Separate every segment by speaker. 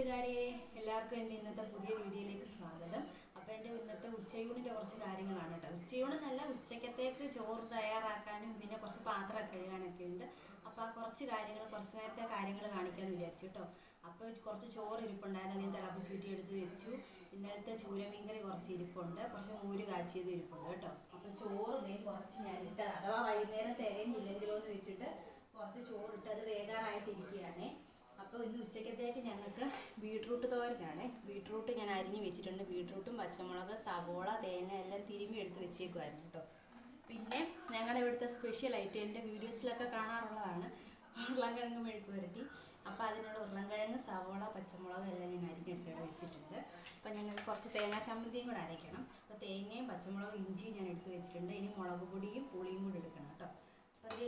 Speaker 1: കൂട്ടുകാരെ എല്ലാവർക്കും എന്റെ ഇന്നത്തെ പുതിയ വീഡിയോയിലേക്ക് സ്വാഗതം. അപ്പോൾ എന്റെ ഇന്നത്തെ ഉച്ചയൂണിന്റെ കുറച്ച് കാര്യങ്ങളാണ് കേട്ടോ. ഉച്ചയൂണെന്നല്ല ഉച്ചക്കത്തേക്ക് ചോറ് തയ്യാറാക്കാനും പിന്നെ കുറച്ച് പാത്രം കഴുകാനൊക്കെ ഉണ്ട്. അപ്പോൾ ആ കുറച്ച് കാര്യങ്ങൾ കുറച്ച് നേരത്തെ കാര്യങ്ങൾ കാണിക്കാമെന്ന് വിചാരിച്ചു കേട്ടോ. അപ്പോൾ കുറച്ച് ചോറ് ഇരിപ്പുണ്ടായിരുന്നു. ഞാൻ ചുറ്റി എടുത്ത് വെച്ചു. ഇന്നലത്തെ ചൂരമീൻകറി കുറച്ച് ഇരിപ്പുണ്ട്. കുറച്ച് മൂര് കാച്ചിയത് ഇരിപ്പുണ്ട് കേട്ടോ. അപ്പോൾ ചോറ് വേഗം കുറച്ച് ഞാൻ ഇട്ടത്. അഥവാ വൈകുന്നേരം തിരഞ്ഞില്ലെങ്കിലോ എന്ന് വെച്ചിട്ട് കുറച്ച് ചോറിട്ട് അത് വേകാറായിട്ടിരിക്കുകയാണേ. അപ്പോൾ ഇന്ന് ഉച്ചക്കത്തേക്ക് ഞങ്ങൾക്ക് ബീട്രൂട്ട് തോരനാണ്. ബീട്രൂട്ട് ഞാൻ അരിഞ്ഞ് വെച്ചിട്ടുണ്ട്. ബീട്രൂട്ടും പച്ചമുളക് സവോള തേങ്ങ എല്ലാം തിരുമ്മി എടുത്ത് വെച്ചേക്കുമായിരുന്നു കേട്ടോ പിന്നെ ഞങ്ങളുടെ ഇവിടുത്തെ സ്പെഷ്യൽ ഐറ്റം എന്റെ വീഡിയോസിലൊക്കെ കാണാറുള്ളതാണ്. ഉരുളൻകിഴങ്ങ് മെഴുക്ക് പുരട്ടി. അപ്പോൾ അതിനുള്ള ഉരുളൻകിഴങ്ങ് സവോള പച്ചമുളക് എല്ലാം ഞാൻ അരിഞ്ഞെടുത്തിട്ട് വെച്ചിട്ടുണ്ട്. അപ്പോൾ ഞങ്ങൾ കുറച്ച് തേങ്ങാ ചമ്മന്തിയും കൂടെ അരയ്ക്കണം. അപ്പോൾ തേങ്ങയും പച്ചമുളകും ഇഞ്ചിയും ഞാൻ എടുത്ത് വെച്ചിട്ടുണ്ട്. ഇനി മുളക് പൊടിയും പുളിയും കൂടി എടുക്കണം കേട്ടോ അപ്പോൾ അത്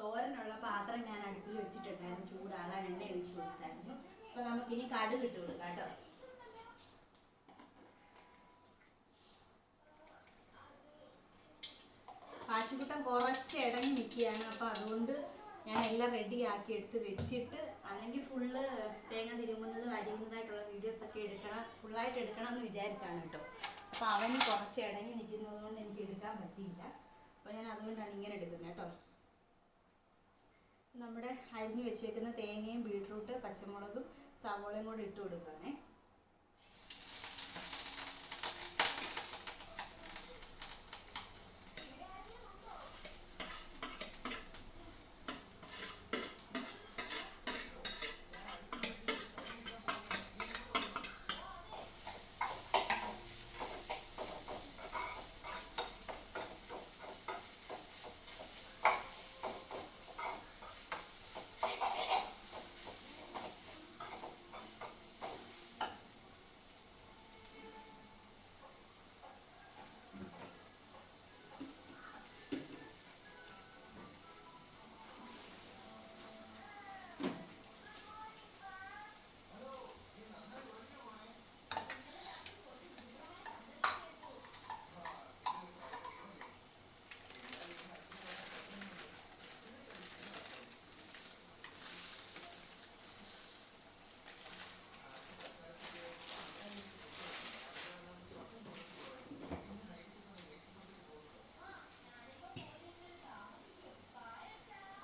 Speaker 1: തോരനുള്ള പാത്രം ഞാൻ അടുപ്പിൽ വെച്ചിട്ടുണ്ടായിരുന്നു. ചൂടാകാൻ എണ്ണ ഒഴിച്ച് കൊടുത്തായിരുന്നു. അപ്പൊ നമുക്കിനി കടുക് ഇട്ട് കൊടുക്കാം കേട്ടോ. പാശുകുട്ടം കുറച്ച് ഇടങ്ങി നിൽക്കുകയാണ്. അപ്പോൾ അതുകൊണ്ട് ഞാൻ എല്ലാം റെഡി ആക്കി എടുത്ത് വെച്ചിട്ട് അല്ലെങ്കിൽ ഫുള്ള് തേങ്ങ തിരുമുന്നതും അരിയുന്നതായിട്ടുള്ള വീഡിയോസ് ഒക്കെ എടുക്കണം. ഫുള്ളായിട്ട് എടുക്കണം എന്ന് വിചാരിച്ചാണ് കേട്ടോ. അപ്പോൾ അവന് കുറച്ച് ഇടങ്ങി നിൽക്കുന്നത് കൊണ്ട് എനിക്ക് എടുക്കാൻ പറ്റിയില്ല. അപ്പോൾ ഞാൻ അതുകൊണ്ടാണ് ഇങ്ങനെ എടുക്കുന്നത് കേട്ടോ. നമ്മുടെ അരിഞ്ഞു വെച്ചേക്കുന്ന തേങ്ങയും ബീട്രൂട്ട് പച്ചമുളകും സവോളയും കൂടി ഇട്ട് കൊടുക്കുകയാണേ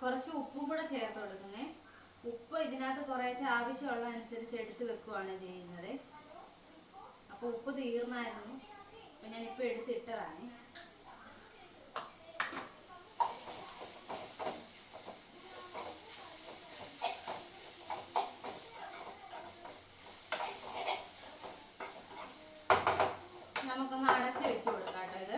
Speaker 1: കുറച്ച് ഉപ്പും കൂടെ ചേർത്ത് കൊടുക്കുന്നേ. ഉപ്പ് ഇതിനകത്ത് കുറേശ്ശെ ആവശ്യമുള്ള അനുസരിച്ച് എടുത്ത് വെക്കുവാണ് ചെയ്യുന്നത്. അപ്പോൾ ഉപ്പ് തീർന്നായിരുന്നു. അപ്പം ഞാനിപ്പോൾ എടുത്തിട്ടതാണ് നമുക്കൊന്ന് അടച്ച് വെച്ച് കൊടുക്കാം കേട്ടോ ഇത്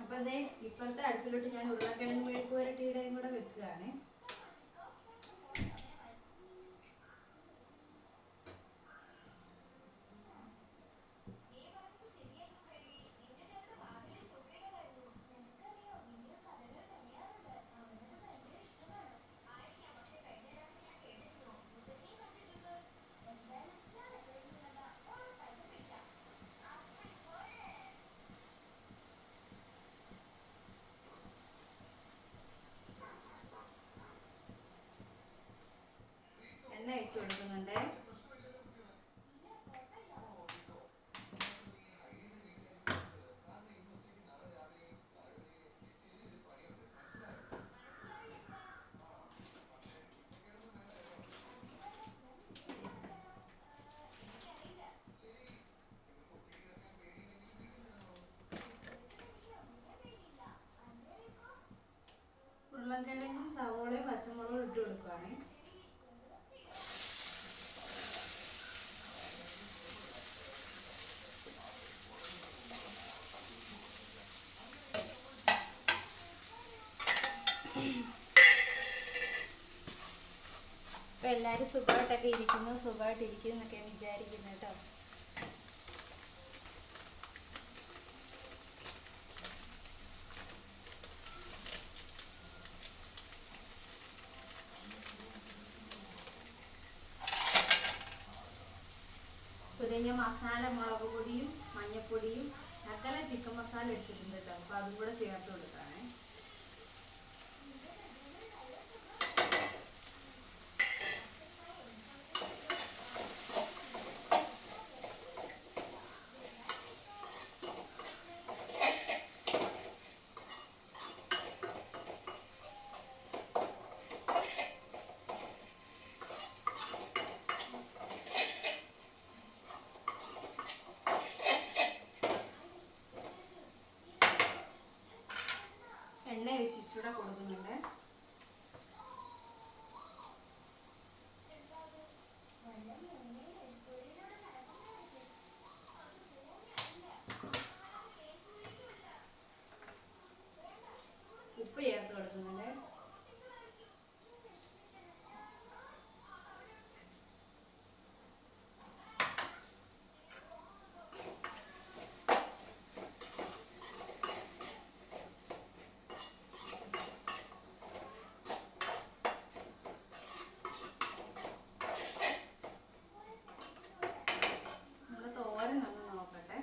Speaker 1: അപ്പൊ അതെ ഇപ്പോഴത്തെ അടുപ്പിലോട്ട് ഞാൻ ഉരുളക്കിഴങ്ങ് മെഴുക്ക് വരട്ടിയുടെയും കൂടെ വെക്കുകയാണ്. ഒഴിച്ച് കൊടുക്കുന്നുണ്ട്. ഉരുളക്കിഴങ്ങും സവോളയും പച്ചമുളകും ഇട്ട് കൊടുക്കുവാണേ. ഇപ്പൊ എല്ലാരും സുഖമായിട്ടൊക്കെ ഇരിക്കുന്നു സുഖമായിട്ട് ഇരിക്കുന്നു എന്നൊക്കെ വിചാരിക്കുന്നു കേട്ടോ. പുതിയ മസാല മുളക് പൊടിയും മഞ്ഞൾപ്പൊടിയും ശകല ചിക്കൻ മസാല എടുത്തിട്ടുണ്ട് കേട്ടോ. അപ്പോൾ അതും കൂടെ ചേർത്ത് കൊടുക്കാണേ എണ്ണ ഒഴിച്ചിട്ടൂടെ കൊടുക്കുന്നുണ്ട് ഉപ്പ് ചേർത്ത് കൊടുക്കുന്നുണ്ട് നമ്മുടെ തോരൻ ഒന്ന് നോക്കട്ടെ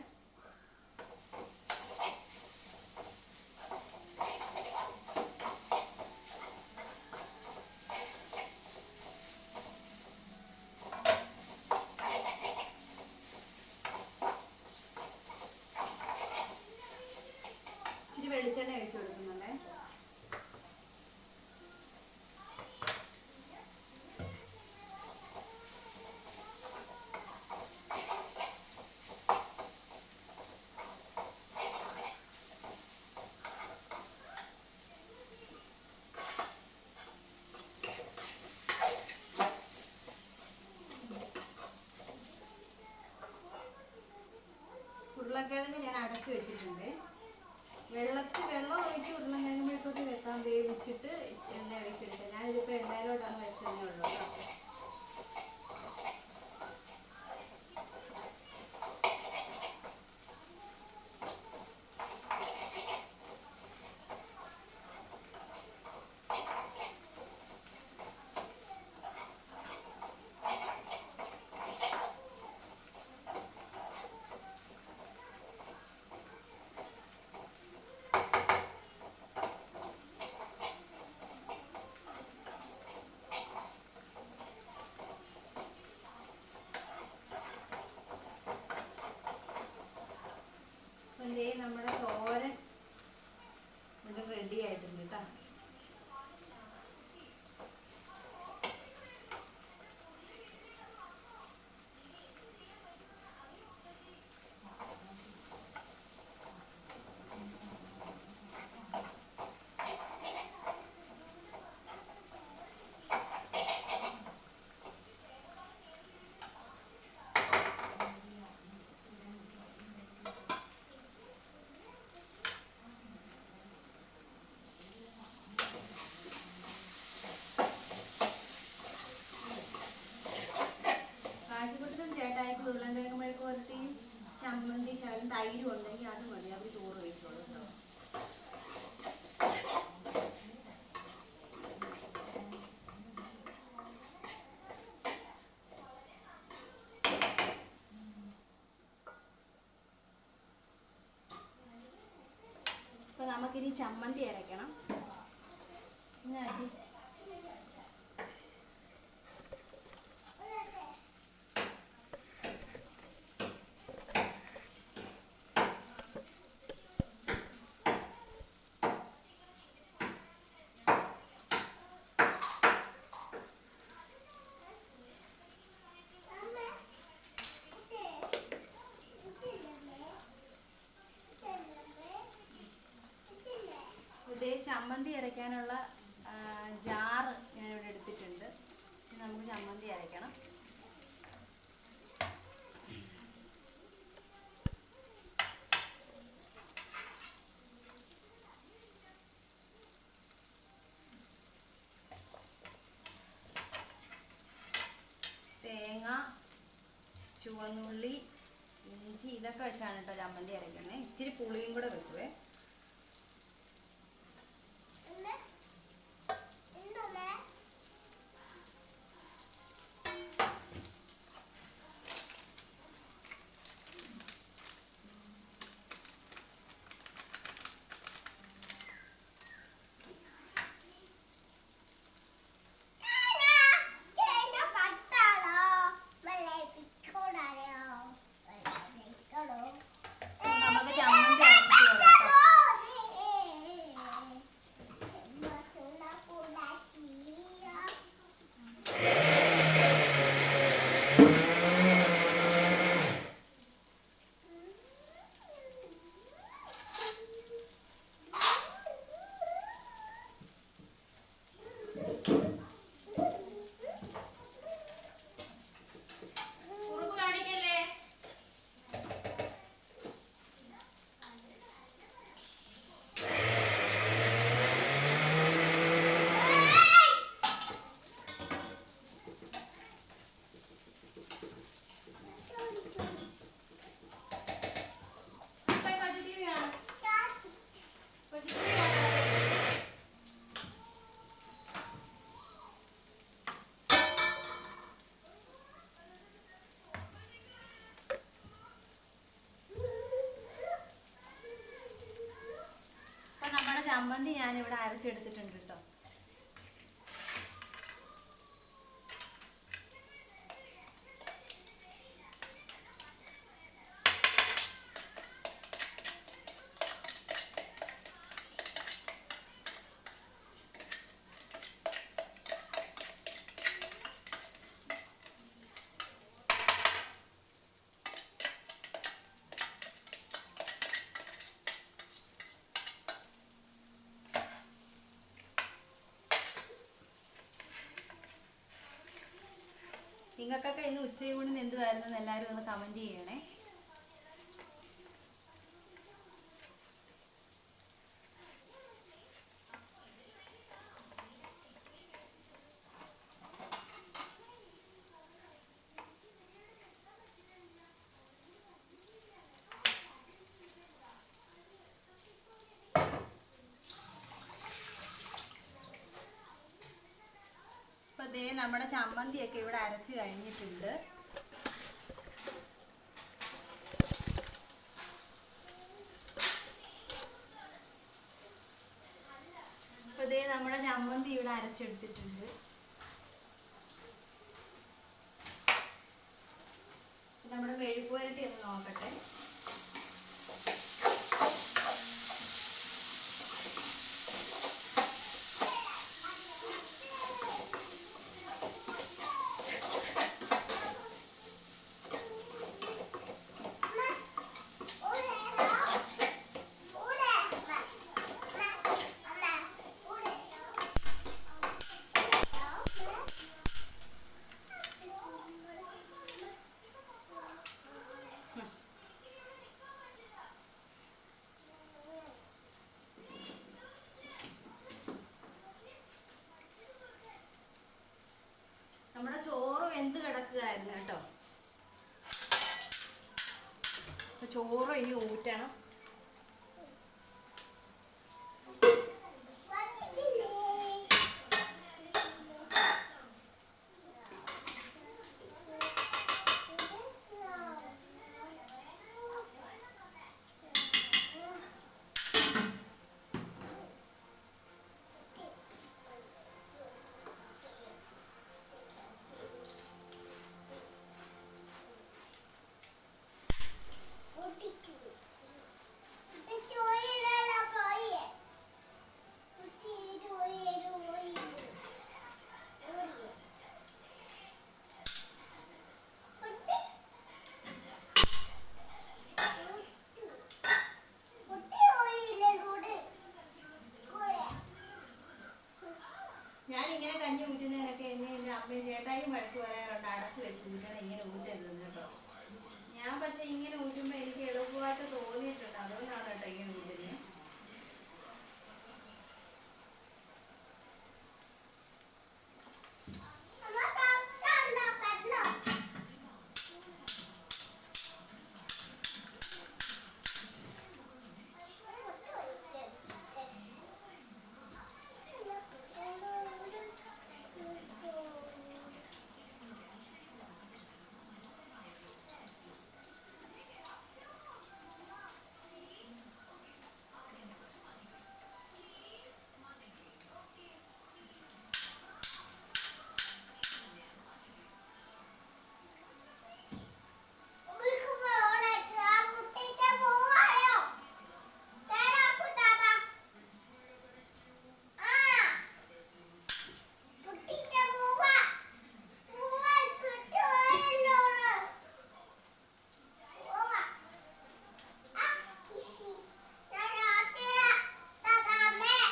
Speaker 1: ഇച്ചിരി വെളിച്ചെണ്ണ ഒഴിച്ചു കൊടുക്കുന്നുണ്ടേ. ഉരുളക്കിഴങ്ങ് ഞാൻ അടച്ചു വെച്ചിട്ടുണ്ട് വെള്ളത്തിൽ വെള്ളം ഒഴിച്ച് ഉരുളക്കിഴങ്ങ് മെഴുക്കൂട്ടി വെക്കാൻ വേവിച്ചിട്ട് എണ്ണ ഒഴിച്ചെടുക്കുക ഞാനിതിപ്പോൾ എണ്ണയിലോട്ടാണ് വെച്ചതേ ഉള്ളൂ കേട്ടോ അപ്പം ദേ നമ്മുടെ തോരൻ ഇവിടെ റെഡി ആയിട്ടുണ്ട് കേട്ടോ കാശിക്കുട്ടനും ചേട്ടായിക്ക് ഉരുളൻകിഴങ്ങ് മെഴുക്ക് പുരട്ടിയും ചമ്മന്തി ശകലം തൈരും ഉണ്ടെങ്കിൽ അത് മതി. അവർ ചോറ് കഴിച്ചോളൂ കേട്ടോ. നമുക്കിനി ചമ്മന്തി അരയ്ക്കണം എന്നാ ആക്കി? ഇതേ ചമ്മന്തി അരയ്ക്കാനുള്ള ജാറ് ഞാനിവിടെ എടുത്തിട്ടുണ്ട്. ഇനി നമുക്ക് ചമ്മന്തി അരയ്ക്കണം. തേങ്ങ ചുവന്നുള്ളി ഇഞ്ചി ഇതൊക്കെ വെച്ചാണ് കേട്ടോ ചമ്മന്തി അരയ്ക്കുന്നത്. ഇച്ചിരി പുളിയും കൂടെ വെക്കുവേ.
Speaker 2: ചമ്മന്തി ഞാനിവിടെ അരച്ചെടുത്തിട്ടുണ്ട് കേട്ടോ നിങ്ങൾക്കൊക്കെ ഇന്ന് ഉച്ചയൂണിന് എന്തുവായിരുന്നു എല്ലാവരും ഒന്ന് കമന്റ് ചെയ്യണേ. ദേ നമ്മുടെ ചമ്മന്തിയൊക്കെ ഇവിടെ അരച്ച് കഴിഞ്ഞിട്ടുണ്ട്. അപ്പൊ ദേ നമ്മുടെ ചമ്മന്തി ഇവിടെ അരച്ചെടുത്തിട്ടുണ്ട് നമ്മുടെ മെഴുക്കുവരട്ടി ഒന്ന് നോക്കട്ടെ നമ്മുടെ ചോറ് വെന്ത് കിടക്കുകയായിരുന്നു കേട്ടോ. ചോറ് ഇനി ഊറ്റണം ഞാൻ ഇങ്ങനെ കഞ്ഞി ഊറ്റുന്നതിനൊക്കെ എന്നെ എന്റെ അമ്മയും ചേട്ടായും വഴക്ക് പറയാറുണ്ട്. അടച്ചു വെച്ച് ഊറ്റണം ഇങ്ങനെ ഊറ്റരുത് കേട്ടോ. ഞാൻ പക്ഷെ ഇങ്ങനെ ഊറ്റുമ്പോൾ എനിക്ക് എളുപ്പമായിട്ട് തോന്നിയിട്ടുണ്ട്. അതുകൊണ്ടാണ് കേട്ടോ ഇങ്ങനെ ഊറ്റുന്നത്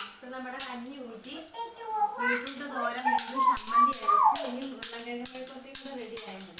Speaker 2: ഇപ്പൊ നമ്മുടെ കഞ്ഞി ഊറ്റി ബീറ്റ്റൂട്ട് തോരൻ വീണ്ടും ചമ്മന്തി അരച്ച് ഇനി ഉരുളക്കിഴങ്ങ് കൊത്തിയും കൂടെ റെഡി ആയത്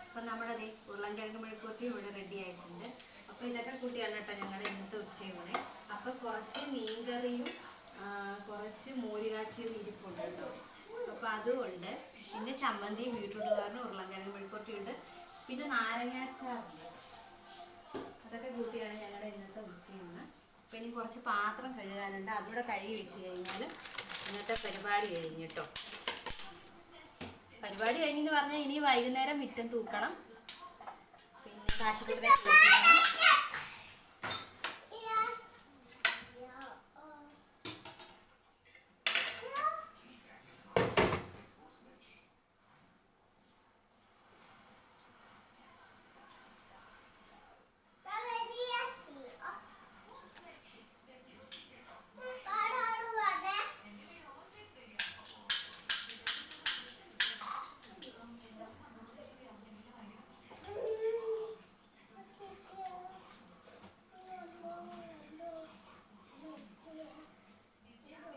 Speaker 2: അപ്പം നമ്മുടെ ദേ ഉരുളൻകിഴങ്ങ് മെഴുക്കുവരട്ടി ഇവിടെ റെഡി ആയിട്ടുണ്ട് അപ്പോൾ ഇതൊക്കെ കൂട്ടിയാണ് കേട്ടോ ഞങ്ങളുടെ ഇന്നത്തെ ഉച്ചയൂണ് അപ്പോൾ കുറച്ച് മീൻകറിയും ആ, കുറച്ച് മോര് കാച്ചിയും ഇരിപ്പുണ്ട് കേട്ടോ
Speaker 1: അപ്പോൾ അതുകൊണ്ട് പിന്നെ ചമ്മന്തിയും ബീട്രൂട്ട് കാരണം ഉരുളൻകിഴങ്ങ് മെഴുക്കുവരട്ടിയുണ്ട് പിന്നെ നാരങ്ങാച്ചാറുണ്ട് അതൊക്കെ കൂട്ടിയാണ് ഞങ്ങളുടെ ഇന്നത്തെ ഉച്ചയാണ് അപ്പം ഇനി കുറച്ച് പാത്രം കഴുകാനുണ്ട്. അതുകൂടെ കഴുകി വെച്ച് കഴിഞ്ഞാൽ ഇന്നത്തെ പരിപാടി കഴിഞ്ഞിട്ടോ പരിപാടി കഴിഞ്ഞെന്ന് പറഞ്ഞാൽ ഇനി വൈകുന്നേരം മുറ്റം തൂക്കണം. പിന്നെ കാശിക്കുട്ടനെ കുളിപ്പിക്കണം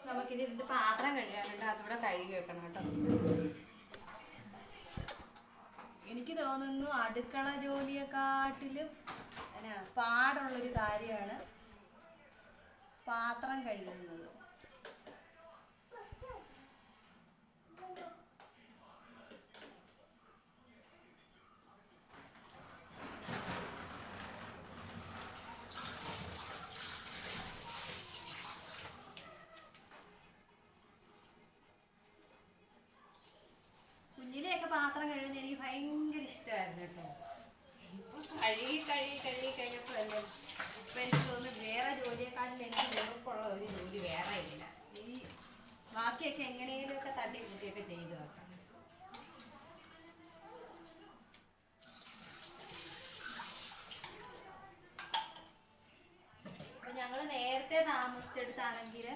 Speaker 1: നമുക്കിനി രണ്ട് പാത്രം കഴുകാനുണ്ട് അതുകൂടെ കഴുകി വെക്കണം കേട്ടോ. എനിക്ക് തോന്നുന്നു അടുക്കള ജോലിയെക്കാട്ടിലും എന്നാ പാടുള്ളൊരു കാര്യമാണ് പാത്രം കഴുകുന്നത് കുഞ്ഞിലെയൊക്കെ പാത്രം കഴുകുന്നത് എനിക്ക് ഭയങ്കര ഇഷ്ടമായിരുന്നു കേട്ടോ ഇപ്പൊ കഴുകി കഴുകി കഴുകി കഴിഞ്ഞപ്പോൾ അല്ലേ ഇപ്പൊ എനിക്ക് തോന്നുന്നു വേറെ ജോലിയെക്കാട്ടിലും എനിക്ക് വെറുപ്പുള്ള ഒരു ജോലി വേറെ ഇല്ല ഈ ബാക്കിയൊക്കെ എങ്ങനെയെങ്കിലുമൊക്കെ തട്ടി കൂട്ടിയൊക്കെ ചെയ്തു വെക്കാം അപ്പൊ ഞങ്ങൾ നേരത്തെ താമസിച്ചെടുത്താണെങ്കിൽ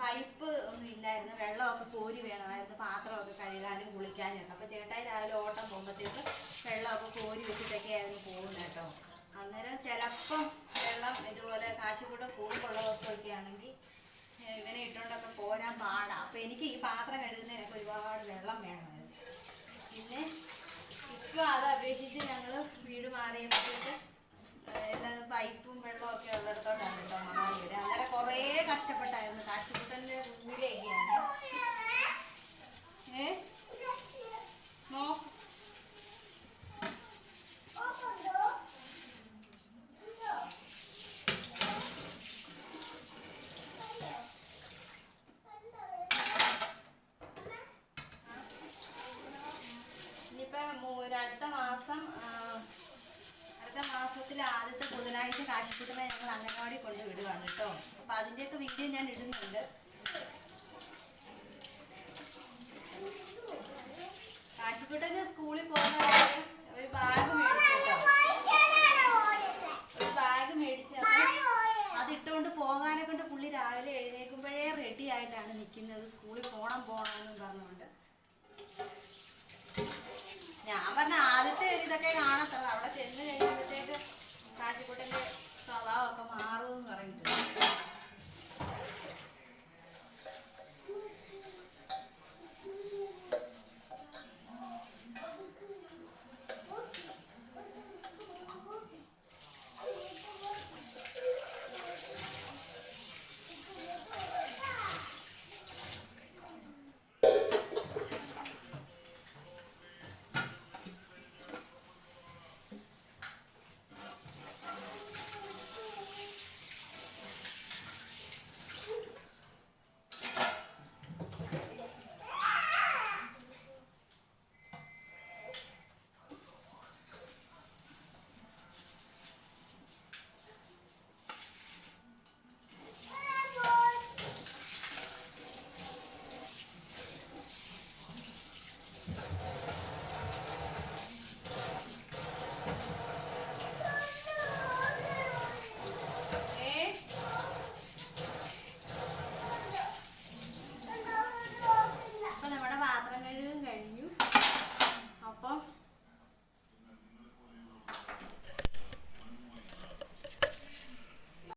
Speaker 1: പൈപ്പ് ഒന്നും ഇല്ലായിരുന്നു. വെള്ളമൊക്കെ കോരി വേണമായിരുന്നു. പാത്രമൊക്കെ കഴുകാനും കുളിക്കാനും ഒക്കെ. അപ്പൊ ചേട്ടായി രാവിലെ ഓട്ടം പോകുമ്പോഴത്തേക്ക് വെള്ളമൊക്കെ കോരി വെച്ചിട്ടൊക്കെ ആയിരുന്നു പോകുന്നത് കേട്ടോ. അന്നേരം ചിലപ്പം വെള്ളം ഇതുപോലെ കാശിക്കൂട്ടം കൂടുള്ള ദിവസമൊക്കെ ആണെങ്കിൽ ഇവനെ ഇട്ടുകൊണ്ടൊക്കെ പോരാൻ പാടാം. അപ്പൊ എനിക്ക് ഈ പാത്രം കഴുകുന്നതിനൊക്കെ ഒരുപാട് വെള്ളം വേണമായിരുന്നു. പിന്നെ ഇപ്പൊ അത് അപേക്ഷിച്ച് ഞങ്ങൾ വീട് മാറിയപ്പോഴത്തേക്ക് എല്ലാ പൈപ്പും വെള്ളവും ഒക്കെ ഉള്ളിടത്തോട്ടാണ് കേട്ടോ മാറി വരിക അങ്ങനെ കുറേ കഷ്ടപ്പെട്ടായിരുന്നു. കാശിക്കുട്ടന്റെ കുഞ്ഞിലേക്കാണ് ഏ? നോ. ഇനിയിപ്പം അടുത്ത മാസം മാസത്തിലെ ആദ്യത്തെ ബുധനാഴ്ച കാശിക്കുട്ടനെ ഞങ്ങൾ അംഗനവാടി കൊണ്ട് വിടുവാണ് കേട്ടോ. അപ്പം അതിന്റെയൊക്കെ വീഡിയോ ഞാൻ ഇടുന്നുണ്ട്. കാശിക്കുട്ടന് സ്കൂളിൽ പോകുന്ന ഒരു ബാഗ് മേടിച്ചു ബാഗ് മേടിച്ച് അതിട്ടുകൊണ്ട് പോകാനെ കൊണ്ട് പുള്ളി രാവിലെ എഴുന്നേൽക്കുമ്പോഴേ റെഡി ആയിട്ടാണ് നിൽക്കുന്നത് സ്കൂളിൽ പോകണം പോകണം പറഞ്ഞുകൊണ്ട്. ഞാൻ പറഞ്ഞ ആദ്യത്തെ ഇതൊക്കെ കാണത്തുള്ളൂ കാട്ടിക്കുട്ടന്റെ സ്വഭാവമൊക്കെ മാറുമെന്ന് പറഞ്ഞിട്ട്